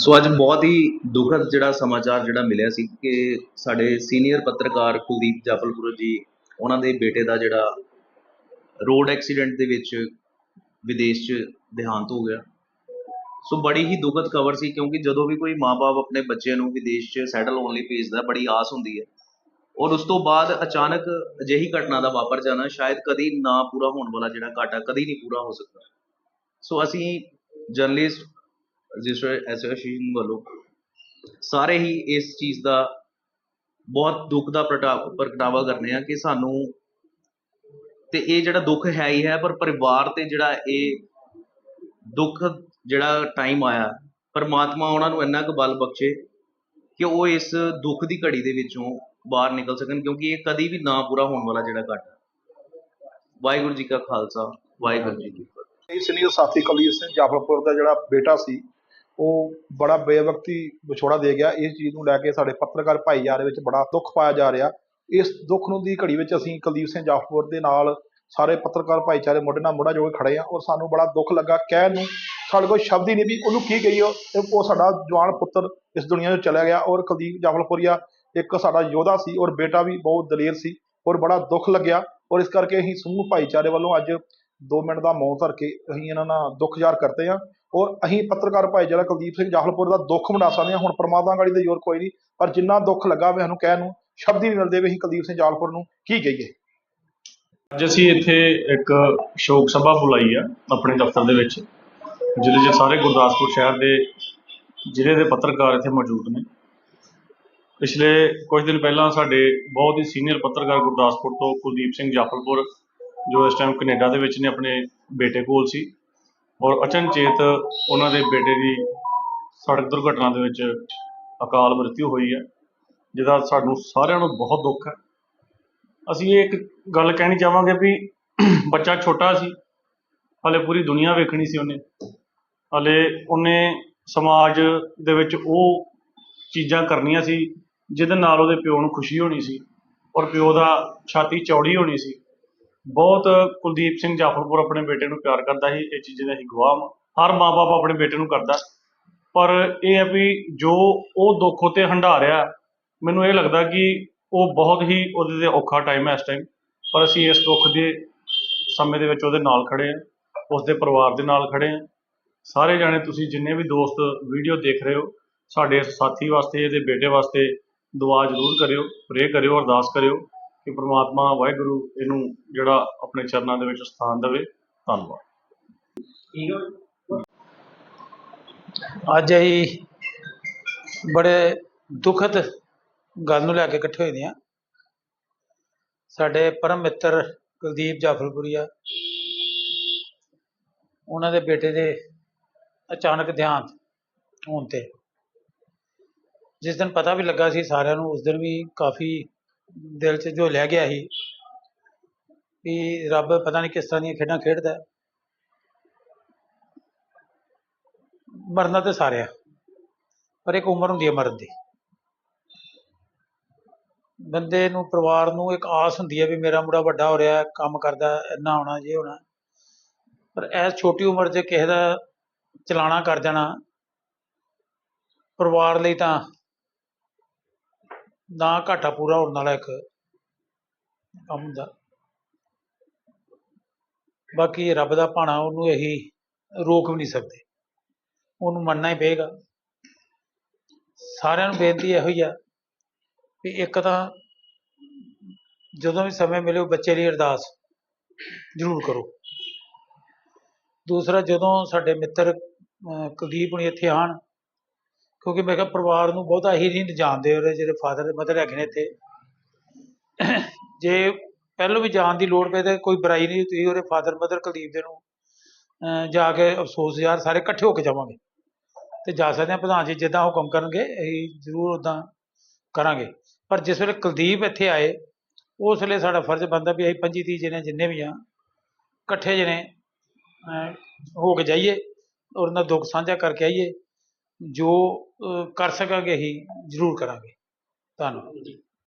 ਸੋ ਅੱਜ ਬਹੁਤ ਹੀ ਦੁਖਦ ਜਿਹੜਾ ਸਮਾਚਾਰ ਜਿਹੜਾ ਮਿਲਿਆ ਸੀ ਕਿ ਸਾਡੇ ਸੀਨੀਅਰ ਪੱਤਰਕਾਰ ਕੁਲਦੀਪ ਜਾਫਲਪੁਰ ਜੀ, ਉਹਨਾਂ ਦੇ ਬੇਟੇ ਦਾ ਜਿਹੜਾ ਰੋਡ ਐਕਸੀਡੈਂਟ ਦੇ ਵਿੱਚ ਵਿਦੇਸ਼ 'ਚ ਦੇਹਾਂਤ ਹੋ ਗਿਆ। ਸੋ ਬੜੀ ਹੀ ਦੁਖਦ ਖਬਰ ਸੀ ਕਿਉਂਕਿ ਜਦੋਂ ਵੀ ਕੋਈ ਮਾਪੇ ਆਪਣੇ ਬੱਚੇ ਨੂੰ ਵਿਦੇਸ਼ 'ਚ ਸੈਟਲ ਹੋਣ ਲਈ ਭੇਜਦਾ, ਬੜੀ ਆਸ ਹੁੰਦੀ ਹੈ। ਔਰ ਉਸ ਤੋਂ ਬਾਅਦ ਅਚਾਨਕ ਅਜਿਹੀ ਘਟਨਾ ਦਾ ਵਾਪਰ ਜਾਣਾ ਸ਼ਾਇਦ ਕਦੀ ਨਾ ਪੂਰਾ ਹੋਣ ਵਾਲਾ ਜਿਹੜਾ ਘਾਟਾ ਕਦੀ ਨਹੀਂ ਪੂਰਾ ਹੋ ਸਕਦਾ। ਸੋ ਅਸੀਂ ਜਰਨਲਿਸਟ ਰਜਿਸਟਰ ਐਸੋਸੀਏਸ਼ਨ ਵੱਲੋਂ ਸਾਰੇ ਹੀ ਇਸ ਚੀਜ਼ ਦਾ ਬਹੁਤ ਦੁੱਖ ਦਾ ਪ੍ਰਗਟਾ- ਪ੍ਰਗਟਾਵਾ ਕਰਨੇ ਆ ਕਿ ਸਾਨੂੰ ਤੇ ਇਹ ਜਿਹੜਾ ਦੁੱਖ ਹੈ ਹੀ ਹੈ, ਪਰ ਪਰਿਵਾਰ ਤੇ ਜਿਹੜਾ ਇਹ ਦੁੱਖ ਜਿਹੜਾ ਟਾਈਮ ਆਇਆ, ਪਰਮਾਤਮਾ ਉਹਨਾਂ ਨੂੰ ਇੰਨਾ ਕੁ ਬਲ ਬਖਸ਼ੇ ਕਿ ਉਹ ਇਸ ਦੁੱਖ ਦੀ ਘੜੀ ਦੇ ਵਿੱਚੋਂ ਬਾਹਰ ਨਿਕਲ ਸਕਣ, ਕਿਉਂਕਿ ਇਹ ਕਦੀ ਵੀ ਨਾ ਪੂਰਾ ਹੋਣ ਵਾਲਾ ਜਿਹੜਾ ਘਾਟਾ ਵਾਹਿਗੁਰੂ ਜੀ ਕਾ ਖਾਲਸਾ, ਵਾਹਿਗੁਰੂ ਜੀ ਕੀ ਫਤਿਹ। ਸੀਨੀਅਰ ਸਾਥੀ ਕੁਲਦੀਪ ਸਿੰਘ ਜਾਫਰਪੁਰ ਦਾ ਜਿਹੜਾ ਬੇਟਾ ਸੀ ਉਹ ਬੜਾ ਬੇਵਕਤੀ ਵਿਛੋੜਾ ਦੇ ਗਿਆ। ਇਸ ਚੀਜ਼ ਨੂੰ ਲੈ ਕੇ ਸਾਡੇ ਪੱਤਰਕਾਰ ਭਾਈਚਾਰੇ ਵਿੱਚ ਬੜਾ ਦੁੱਖ ਪਾਇਆ ਜਾ ਰਿਹਾ। ਇਸ ਦੁੱਖ ਨੂੰ ਦੀ ਘੜੀ ਵਿੱਚ ਅਸੀਂ ਕੁਲਦੀਪ ਸਿੰਘ ਜਾਫਰਪੁਰ ਦੇ ਨਾਲ ਸਾਰੇ ਪੱਤਰਕਾਰ ਭਾਈਚਾਰੇ ਮੋਢੇ ਨਾਲ ਮੋਢਾ ਜੋ ਕੇ ਖੜੇ ਆ ਔਰ ਸਾਨੂੰ ਬੜਾ ਦੁੱਖ ਲੱਗਾ। ਕਹਿਣ ਨੂੰ ਸਾਡੇ ਕੋਲ ਸ਼ਬਦ ਹੀ ਨਹੀਂ ਵੀ ਉਹਨੂੰ ਕੀ ਕਹੀਏ। ਉਹ ਸਾਡਾ ਜਵਾਨ ਪੁੱਤਰ ਇਸ ਦੁਨੀਆ ਤੋਂ ਚਲਾ ਗਿਆ ਔਰ ਕੁਲਦੀਪ ਜਾਫਲਪੁਰੀਆ ਇੱਕ ਸਾਡਾ ਯੋਧਾ ਸੀ ਔਰ ਬੇਟਾ ਵੀ ਬਹੁਤ ਦਲੇਰ ਸੀ ਔਰ ਬੜਾ ਦੁੱਖ ਲੱਗਿਆ। ਔਰ ਇਸ ਕਰਕੇ ਅਸੀਂ ਸਮੂਹ ਭਾਈਚਾਰੇ ਵੱਲੋਂ ਅੱਜ 2 ਮਿੰਟ ਦਾ ਮੌਨ ਧਰ ਕੇ ਅਸੀਂ ਇਹਨਾਂ ਨਾਲ ਦੁੱਖ ਜ਼ਾਹਰ ਕਰਦੇ ਹਾਂ। ਔਰ ਅਸੀਂ ਪੱਤਰਕਾਰ ਭਾਈਚਾਰਾ ਕੁਲਦੀਪ ਸਿੰਘ ਜਾਹਲਪੁਰ ਦਾ ਦੁੱਖ ਵੰਡਾ ਸਕਦੇ ਹਾਂ ਹੁਣ ਪਰਮਾਤਮਾ ਗਾੜੀ ਤੇ ਜ਼ੋਰ ਕੋਈ ਨਹੀਂ, ਪਰ ਜਿੰਨਾ ਦੁੱਖ ਲੱਗਾ ਵੀ ਸਾਨੂੰ ਕਹਿਣ ਨੂੰ, ਸ਼ਬਦ ਹੀ ਨਹੀਂ ਮਿਲਦੇ ਵੀ ਅਸੀਂ ਕੁਲਦੀਪ ਸਿੰਘ ਜਾਹਲਪੁਰ ਨੂੰ ਕੀ ਕਹੀਏ। ਅੱਜ ਅਸੀਂ ਇੱਥੇ ਇੱਕ ਸ਼ੋਕ ਸਭਾ ਬੁਲਾਈ ਆ ਆਪਣੇ ਦਫ਼ਤਰ ਦੇ ਵਿੱਚ, ਜਿਹਦੇ 'ਚ ਸਾਰੇ ਗੁਰਦਾਸਪੁਰ ਸ਼ਹਿਰ ਦੇ ਜ਼ਿਲ੍ਹੇ ਦੇ ਪੱਤਰਕਾਰ ਇੱਥੇ ਮੌਜੂਦ ਨੇ। ਪਿਛਲੇ ਕੁਝ ਦਿਨ ਪਹਿਲਾਂ ਸਾਡੇ ਬਹੁਤ ਹੀ ਸੀਨੀਅਰ ਪੱਤਰਕਾਰ ਗੁਰਦਾਸਪੁਰ ਤੋਂ ਕੁਲਦੀਪ ਸਿੰਘ ਜਾਫਲਪੁਰ ਜੋ ਇਸ ਟਾਈਮ ਕੈਨੇਡਾ ਦੇ ਵਿੱਚ ਨੇ, ਆਪਣੇ ਬੇਟੇ ਕੋਲ ਸੀ। ਔਰ ਅਚਨਚੇਤ ਉਹਨਾਂ ਦੇ ਬੇਟੇ ਦੀ ਸੜਕ ਦੁਰਘਟਨਾ ਦੇ ਵਿੱਚ ਅਕਾਲ ਮ੍ਰਿਤਿੂ ਹੋਈ ਹੈ, ਜਿਹਦਾ ਸਾਨੂੰ ਸਾਰਿਆਂ ਨੂੰ ਬਹੁਤ ਦੁੱਖ ਹੈ। ਅਸੀਂ ਇਹ ਇੱਕ ਗੱਲ ਕਹਿਣੀ ਚਾਹਾਂਗੇ ਵੀ ਬੱਚਾ ਛੋਟਾ ਸੀ, ਹਲੇ ਪੂਰੀ ਦੁਨੀਆ ਵੇਖਣੀ ਸੀ ਉਹਨੇ। ਹਲੇ ਉਹਨੇ ਸਮਾਜ ਦੇ ਵਿੱਚ ਉਹ ਚੀਜ਼ਾਂ ਕਰਨੀਆਂ ਸੀ, ਜਿਹਦੇ ਨਾਲ ਉਹਦੇ ਪਿਓ ਨੂੰ ਖੁਸ਼ੀ ਹੋਣੀ ਸੀ, ਔਰ ਪਿਓ ਦਾ ਛਾਤੀ ਚੌੜੀ ਹੋਣੀ ਸੀ। ਬਹੁਤ ਕੁਲਦੀਪ ਸਿੰਘ ਜਾਫਰਪੁਰ ਆਪਣੇ ਬੇਟੇ ਨੂੰ ਪਿਆਰ ਕਰਦਾ ਸੀ, ਇਹ ਚੀਜ਼ਾਂ ਦਾ ਹੀ ਗਵਾਹ ਵਾਂ। ਹਰ ਮਾਪੇ ਆਪਣੇ ਬੇਟੇ ਨੂੰ ਕਰਦਾ। ਪਰ ਇਹ ਹੈ ਵੀ ਜੋ ਉਹ ਦੁੱਖ ਉਤੇ ਹੰਢਾ ਰਿਹਾ, ਮੈਨੂੰ ਇਹ ਲੱਗਦਾ ਕਿ ਉਹ ਬਹੁਤ ਹੀ ਉਹਦੇ ਤੇ ਔਖਾ ਟਾਈਮ ਹੈ ਇਸ ਟਾਈਮ ਪਰ ਅਸੀਂ ਇਸ ਦੁੱਖ ਦੇ ਸਮੇਂ ਦੇ ਵਿੱਚ ਉਹਦੇ ਨਾਲ ਖੜੇ ਹਾਂ ਉਸ ਦੇ ਪਰਿਵਾਰ ਦੇ ਨਾਲ ਖੜੇ ਹਾਂ। ਸਾਰੇ ਜਾਣੇ, ਤੁਸੀਂ ਜਿੰਨੇ ਵੀ ਦੋਸਤ ਵੀਡੀਓ ਦੇਖ ਰਹੇ ਹੋ, ਸਾਡੇ ਸਾਥੀ ਵਾਸਤੇ, ਇਹਦੇ ਬੇਟੇ ਵਾਸਤੇ ਦੁਆ ਜ਼ਰੂਰ ਕਰਿਓ ਪ੍ਰੇ ਕਰਿਓ, ਅਰਦਾਸ ਕਰਿਓ। ਕਿ ਪ੍ਰਮਾਤਮਾ ਵਾਹਿਗੁਰੂ ਇਹਨੂੰ ਜਿਹੜਾ ਆਪਣੇ ਚਰਨਾਂ ਦੇ ਵਿੱਚ ਸਥਾਨ ਦੇਵੇ। ਧੰਨਵਾਦ। ਅੱਜ ਅਸੀਂ ਬੜੇ ਦੁਖਦ ਗੱਲ ਨੂੰ ਲੈ ਕੇ ਇਕੱਠੇ ਹੋਏ ਹਾਂ। ਸਾਡੇ ਪਰਮ ਮਿੱਤਰ ਕੁਲਦੀਪ ਜਾਫਰਪੁਰੀਆ ਉਹਨਾਂ ਦੇ ਬੇਟੇ ਦੇ ਅਚਾਨਕ ਦੇਹਾਂਤ ਹੋਣ ਤੇ। ਜਿਸ ਦਿਨ ਪਤਾ ਵੀ ਲੱਗਾ ਸੀ ਸਾਰਿਆਂ ਨੂੰ ਉਸ ਦਿਨ ਵੀ ਕਾਫੀ ਦਿਲ 'ਚ ਜੋ ਲੈ ਗਿਆ ਸੀ ਵੀ ਰੱਬ ਪਤਾ ਨਹੀਂ ਕਿਸ ਤਰ੍ਹਾਂ ਦੀਆਂ ਖੇਡਾਂ ਖੇਡਦਾ ਹੈ। ਮਰਨਾ ਤੇ ਸਾਰੇ ਪਰ ਇੱਕ ਉਮਰ ਹੁੰਦੀ ਹੈ ਮਰਨ ਦੀ ਬੰਦੇ ਨੂੰ ਪਰਿਵਾਰ ਨੂੰ ਇੱਕ ਆਸ ਹੁੰਦੀ ਹੈ ਵੀ ਮੇਰਾ ਮੁੰਡਾ ਵੱਡਾ ਹੋ ਰਿਹਾ ਹੈ, ਕੰਮ ਕਰਦਾ ਹੈ, ਇੰਨਾ ਹੋਣਾ ਜੇ ਹੋਣਾ ਪਰ ਐਸ ਛੋਟੀ ਉਮਰ 'ਚ ਕਿਸੇ ਦਾ ਚਲਾਣਾ ਕਰ ਜਾਣਾ ਪਰਿਵਾਰ ਲਈ ਤਾਂ ਨਾ ਘਾਟਾ ਪੂਰਾ ਹੋਣ ਵਾਲਾ ਇੱਕ ਕੰਮ ਹੁੰਦਾ ਬਾਕੀ ਰੱਬ ਦਾ ਭਾਣਾ ਉਹਨੂੰ ਇਹੀ ਰੋਕ ਵੀ ਨਹੀਂ ਸਕਦੇ। ਉਹਨੂੰ ਮੰਨਣਾ ਹੀ ਪਏਗਾ। ਸਾਰਿਆਂ ਨੂੰ ਬੇਨਤੀ ਇਹੋ ਹੀ ਆ ਵੀ ਇੱਕ ਤਾਂ ਜਦੋਂ ਵੀ ਸਮੇਂ ਮਿਲੇ ਬੱਚੇ ਲਈ ਅਰਦਾਸ ਜ਼ਰੂਰ ਕਰੋ। ਦੂਸਰਾ ਜਦੋਂ ਸਾਡੇ ਮਿੱਤਰ ਅਹ ਕੁਲਦੀਪ ਹੁਣੀ ਇੱਥੇ ਆਉਣ ਕਿਉਂਕਿ ਮੈਂ ਕਿਹਾ ਪਰਿਵਾਰ ਨੂੰ ਬਹੁਤਾ ਹੀ ਨਹੀਂ ਜਾਣਦੇ ਉਹਦੇ ਜਿਹੜੇ ਫਾਦਰ ਮਦਰ ਹੈਗੇ ਨੇ ਇੱਥੇ। ਜੇ ਪਹਿਲਾਂ ਵੀ ਜਾਣ ਦੀ ਲੋੜ ਪਏ ਤਾਂ ਕੋਈ ਬੁਰਾਈ ਨਹੀਂ ਤੁਸੀਂ ਉਹਦੇ ਫਾਦਰ ਮਦਰ ਕੁਲਦੀਪ ਦੇ ਨੂੰ ਜਾ ਕੇ ਅਫਸੋਸ ਯਾਰ ਸਾਰੇ ਇਕੱਠੇ ਹੋ ਕੇ ਜਾਵਾਂਗੇ। ਤੇ ਜਾ ਸਕਦੇ ਹਾਂ ਪ੍ਰਧਾਨ ਜੀ, ਜਿੱਦਾਂ ਹੁਕਮ ਕਰਨਗੇ, ਅਸੀਂ ਜ਼ਰੂਰ ਉਦਾਂ ਕਰਾਂਗੇ। ਪਰ ਜਿਸ ਵੇਲੇ ਕੁਲਦੀਪ ਇੱਥੇ ਆਏ, ਉਸ ਵੇਲੇ ਸਾਡਾ ਫਰਜ਼ ਬਣਦਾ ਵੀ ਅਸੀਂ ਪੰਜੀ ਤੀਹ ਜਣੇ ਜਿੰਨੇ ਵੀ ਆ ਇਕੱਠੇ ਜਣੇ ਹੋ ਕੇ ਜਾਈਏ, ਔਰ ਉਹਨਾਂ ਦਾ ਦੁੱਖ ਸਾਂਝਾ ਕਰਕੇ ਆਈਏ। ਜੋ ਕਰ ਸਕਾਂਗੇ ਅਸੀਂ ਜ਼ਰੂਰ ਕਰਾਂਗੇ। ਧੰਨਵਾਦ।